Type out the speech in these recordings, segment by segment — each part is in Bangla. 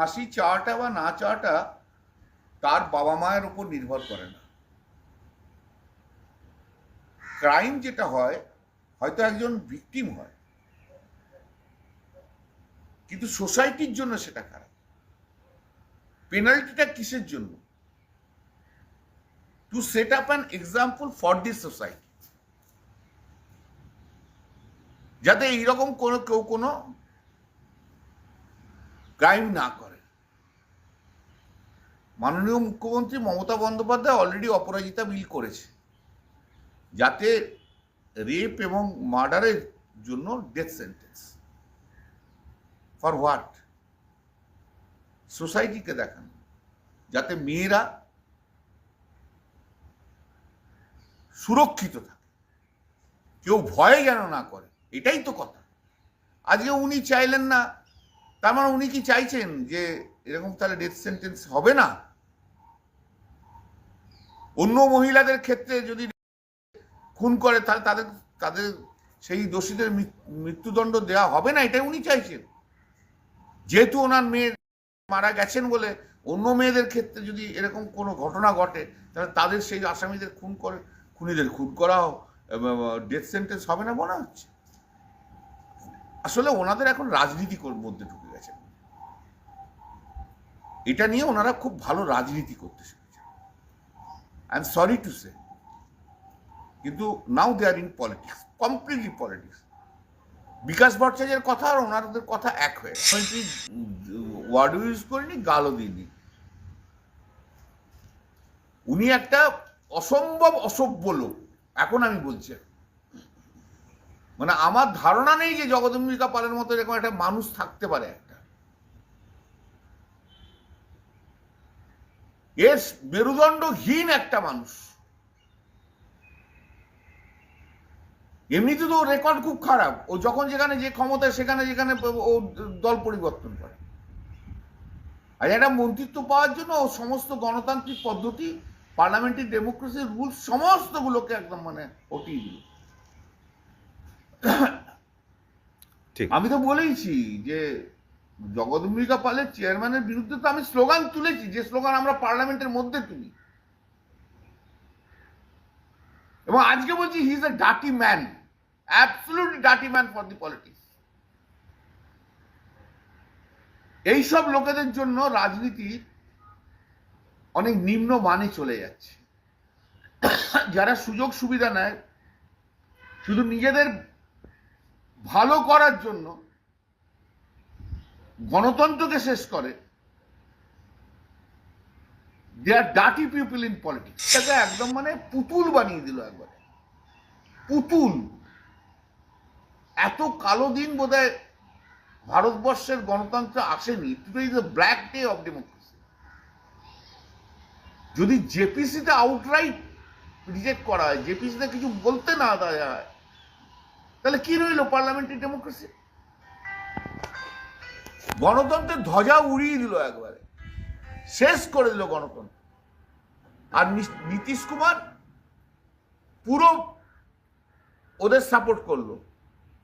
ফাঁসি চাওয়াটা বা না চাওয়াটা তার বাবা মায়ের উপর নির্ভর করে না। ক্রাইম যেটা হয়, হয়তো একজন ভিকটিম হয়, কিন্তু সোসাইটির জন্য সেটা খারাপ। পেনাল্টিটা কিসের জন্য? To set up an example for this society যাতে এইরকম কোনো, কেউ কোনো ক্রাইম না করে। মাননীয় মুখ্যমন্ত্রী মমতা বন্দ্যোপাধ্যায় অলরেডি অপরাজিতা বিল করেছে। যাতে রেপ এবং মার্ডারের জন্য ডেথ সেন্টেন্স ফর হোয়াট সোসাইটিকে দেখান। যাতে মেয়েরা সুরক্ষিত থাকে। কেউ ভয়ে যেন না করে। এটাই তো কথা। আজকে উনি চাইলেন না, তার মানে উনি কি চাইছেন যে এরকম তাহলে ডেথ সেন্টেন্স হবে না? অন্য মহিলাদের ক্ষেত্রে যদি খুন করে, তাহলে তাদের তাদের সেই দোষীদের মৃত্যুদণ্ড দেওয়া হবে না, এটাই উনি চাইছেন। যেহেতু ওনার মেয়ে মারা গেছেন বলে অন্য মেয়েদের ক্ষেত্রে যদি এরকম কোনো ঘটনা ঘটে, তাহলে তাদের সেই আসামিদের খুন করে, খুনিদের খুন করা ডেথ সেন্টেন্স হবে না মনে হচ্ছে। আসলে ওনাদের এখন রাজনীতির মধ্যে ঢুকে গেছে এটা নিয়ে ওনারা খুব ভালো রাজনীতি করতে শিখেছেন I am sorry to say কিন্তু now they are in politics completely politics Bikash ভট্টাচার্যের কথা আর ওনাদের কথা এক হয়ে তুই ওয়ার্ড ইউজ করিনি, গালও দিইনি। উনি একটা অসম্ভব অসভ্য লোক, এখন আমি বলছি। মানে আমার ধারণা নেই যে জগদম্বিকা পালের মতো এরকম একটা মানুষ থাকতে পারে। এস মেরুদণ্ডহীন একটা মানুষ। এমনিতে তো রেকর্ড খুব খারাপ। ও যখন যেখানে যে ক্ষমতায় সেখানে যেখানে ও দল পরিবর্তন করে। আর একটা মন্ত্রিত্ব পাওয়ার জন্য ও সমস্ত গণতান্ত্রিক পদ্ধতি পার্লামেন্টারি ডেমোক্রেসির রুলস সমস্তগুলোকে একদম মানে হটিয়ে দিল। ঠিক। আমি তো বলেইছি যে জগদম্বিকা পালের চেয়ারম্যানের বিরুদ্ধে তো আমি স্লোগান তুলেছি, যে স্লোগান আমরা পার্লামেন্টের মধ্যে তুলি। এবং আজকে বলছি he is a ডাটি man absolutely ডাটি man for the politics এইসব লোকেদের জন্য রাজনীতি অনেক নিম্ন মানে চলে যাচ্ছে। যারা সুযোগ সুবিধা নেয়, শুধু নিজেদের ভালো করার জন্য গণতন্ত্রকে শেষ করে। দে আর ডাটি পিপল ইন পলিটিক্স তাকে একদম মানে পুতুল বানিয়ে দিল একবারে। পুতুল। এত কালো দিন বোধহয় ভারতবর্ষের গণতন্ত্র আসেনি। Today is black day of democracy যদি জেপিসিতে আউটরাইট রিজেক্ট করা হয়, জেপিসিতে কিছু বলতে না দেওয়া হয়, তাহলে কি রইল পার্লামেন্টারি ডেমোক্রেসি গণতন্ত্রের ধ্বজা উড়িয়ে দিল একবারে। শেষ করে দিল গণতন্ত্র। আর নীতিশ কুমার পুরো ওদের সাপোর্ট করল।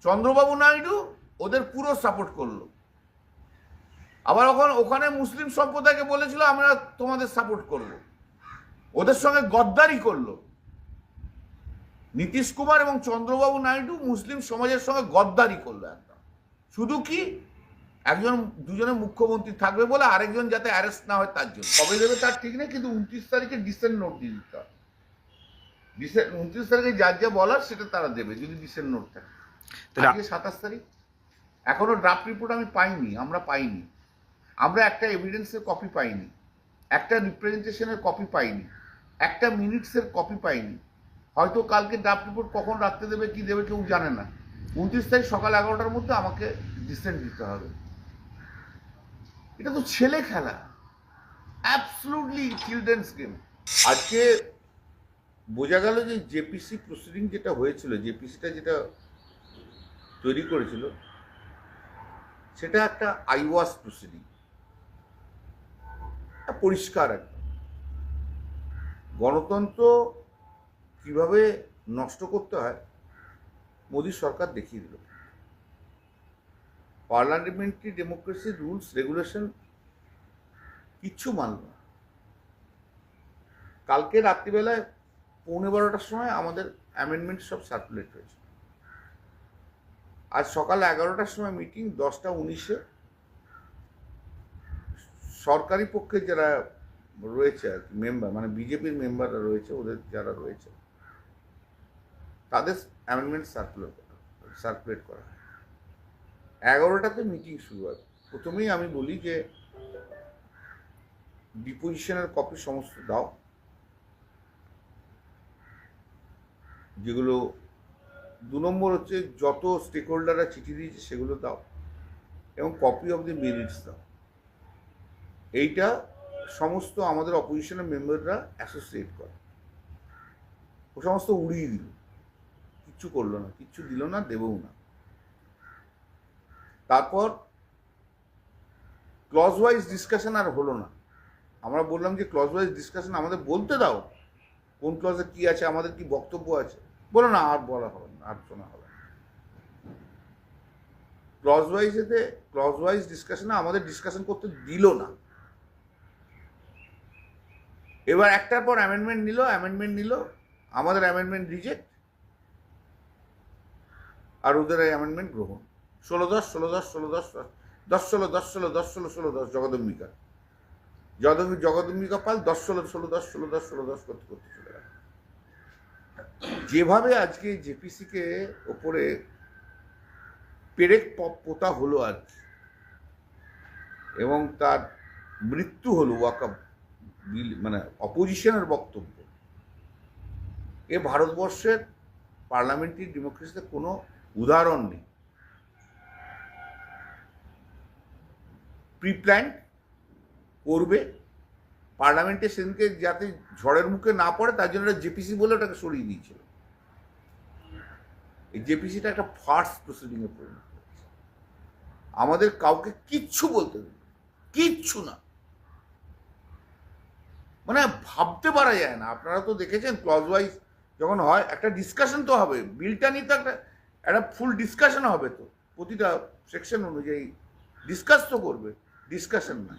চন্দ্রবাবু নাইডু ওদের পুরো সাপোর্ট করল। আবার ওখানে ওখানে মুসলিম সম্প্রদায়কে বলেছিল, আমরা তোমাদের সাপোর্ট করব। ওদের সঙ্গে গদ্দারি করল। নীতিশ কুমার এবং চন্দ্রবাবু নাইডু মুসলিম সমাজের সঙ্গে গদ্দারি করল একদম। শুধু কি? একজন দুজনে মুখ্যমন্ত্রী থাকবে বলে আরেকজন যাতে অ্যারেস্ট না হয় তার জন্য। কবে দেবে তার ঠিক নেই কিন্তু উনত্রিশ তারিখে ডিসেন্ট নোট দিয়ে দিতে হবে। ডিসেন্ট উনত্রিশ তারিখে যার যা বলার সেটা তারা দেবে যদি ডিসেন্ট নোট থাকে। আজকে সাতাশ তারিখ। এখনও ড্রাফট রিপোর্ট আমি পাইনি আমরা পাইনি। আমরা একটা এভিডেন্সের কপি পাইনি একটা রিপ্রেজেন্টেশনের কপি পাইনি একটা মিনিটসের কপি পাইনি। হয়তো কালকে ড্রাফট রিপোর্ট কখন রাখতে দেবে কি দেবে কেউ জানে না। উনত্রিশ তারিখ সকাল এগারোটার মধ্যে আমাকে ডিসেন্ট দিতে হবে। এটা তো ছেলে খেলা। অ্যাবসলুটলি চিলড্রেন্স গেম আজকে বোঝা গেল যে জেপিসি প্রসিডিং যেটা হয়েছিল, জেপিসিটা যেটা তৈরি করেছিল, সেটা একটা আইওয়াস প্রসিডিং পরিষ্কার একদম গণতন্ত্র কীভাবে নষ্ট করতে হয়, মোদী সরকার দেখিয়ে দিল। পার্লামেন্টারি ডেমোক্রেসি, রুলস, রেগুলেশন কিচ্ছু মানল না। কালকে রাত্রিবেলায় পৌনে বারোটার সময় আমাদের অ্যামেন্ডমেন্ট সব সার্কুলেট হয়েছে। আজ সকাল এগারোটার সময় মিটিং দশটা উনিশে। সরকারি পক্ষে যারা রয়েছে আর কি মেম্বার মানে বিজেপির মেম্বাররা রয়েছে, ওদের যারা রয়েছে, তাদের অ্যামেন্ডমেন্ট সার্কুলেট সার্কুলেট করা হয়। এগারোটাতে মিটিং শুরু হয়। প্রথমেই আমি বলি যে ডিপোজিশনের কপি সমস্ত দাও। যেগুলো, দু নম্বর হচ্ছে যত স্টেক হোল্ডাররা চিঠি দিয়েছে সেগুলো দাও এবং কপি অফ দি মেরিটস দাও। এইটা সমস্ত আমাদের অপোজিশনের মেম্বাররা অ্যাসোসিয়েট করে। ও সমস্ত উড়িয়ে দিল। কিচ্ছু করল না, কিচ্ছু দিল না, দেবও না। তারপর ক্লজ ওয়াইজ ডিসকাশন আর হলো না। আমরা বললাম যে ক্লজ ওয়াইজ ডিসকাশন আমাদের বলতে দাও, কোন ক্লজে কি আছে, আমাদের কি বক্তব্য আছে। বলো না, আর বলা হবে না, আর শোনা হবে ক্লজ ওয়াইজ এতে ক্লজ ওয়াইজ ডিসকাশনে আমাদের ডিসকাশন করতে দিল না। এবার একটার পর অ্যামেন্ডমেন্ট নিল অ্যামেন্ডমেন্ট নিল, আমাদের অ্যামেন্ডমেন্ট রিজেক্ট আর ওদের অ্যামেন্ডমেন্ট গ্রহণ। ষোলো দশ ষোলো দশ ষোলো দশ দশ ষোলো দশ ষোলো দশ ষোলো ষোলো দশ, জগদম্বিকা। জগদ জগদম্বিকা পাল দশ ষোলো ষোলো দশ ষোলো দশ ষোলো দশ করতে করতে চলে গেল। যেভাবে আজকে জেপিসিকে ওপরে পেরেক পোতা হলো আর এবং তার মৃত্যু হলো ওয়াকাব বিল মানে অপোজিশনের বক্তব্য, এ ভারতবর্ষের পার্লামেন্টারি ডেমোক্রেসিতে কোনো উদাহরণ নেই। প্রি প্ল্যান করবে। পার্লামেন্টে সেদিনকে যাতে ঝড়ের মুখে না পড়ে, তার জন্য জেপিসি বলে ওটাকে সরিয়ে দিয়েছিল। এই জেপিসিটা একটা ফার্স্ট প্রসিডিংয়ে পরিণত আমাদের কাউকে কিচ্ছু বলতে দেবে কিচ্ছু না। মানে ভাবতে পারা যায় না। আপনারা তো দেখেছেন ক্লজ ওয়াইজ যখন হয়, একটা ডিসকাশন তো হবে। বিলটা নিয়ে তো একটা একটা ফুল ডিসকাশন হবে তো। প্রতিটা সেকশন অনুযায়ী ডিসকাস তো করবে। ডিসকাশন না।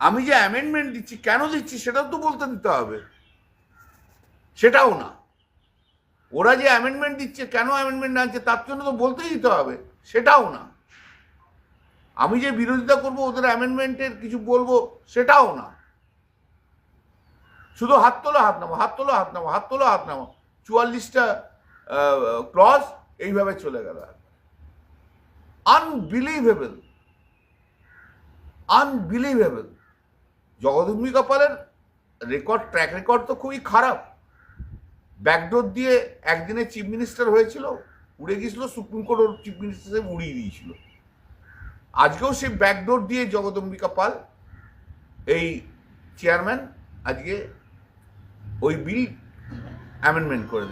আমি যে অ্যামেন্ডমেন্ট দিচ্ছি, কেন দিচ্ছি, সেটাও তো বলতে দিতে হবে। সেটাও না। ওরা যে অ্যামেন্ডমেন্ট দিচ্ছে, কেন অ্যামেন্ডমেন্ট আনছে তার জন্য তো বলতেই দিতে হবে। সেটাও না। আমি যে বিরোধিতা করব, ওদের অ্যামেন্ডমেন্টের কিছু বলব, সেটাও না। শুধু হাত তোলো, হাত নামো হাত তোলো, হাত নামো হাত তোলো, হাত নামো চুয়াল্লিশটা ক্লজ এইভাবে চলে গেল। আনবিলিভেবল আনবিলিভেবল জগদম্বি কপালের রেকর্ড ট্র্যাক রেকর্ড তো খুবই খারাপ। ব্যাকডোর দিয়ে একদিনে চিফ মিনিস্টার হয়েছিল, উড়ে গিয়েছিল, সুপ্রিম কোর্ট ওর চিফ মিনিস্টার উড়িয়ে দিয়েছিল। আজকেও সেই ব্যাকডোর দিয়ে জগদম্বিকা পাল এই চেয়ারম্যান আজকে ওই বিল অ্যামেন্ডমেন্ট করে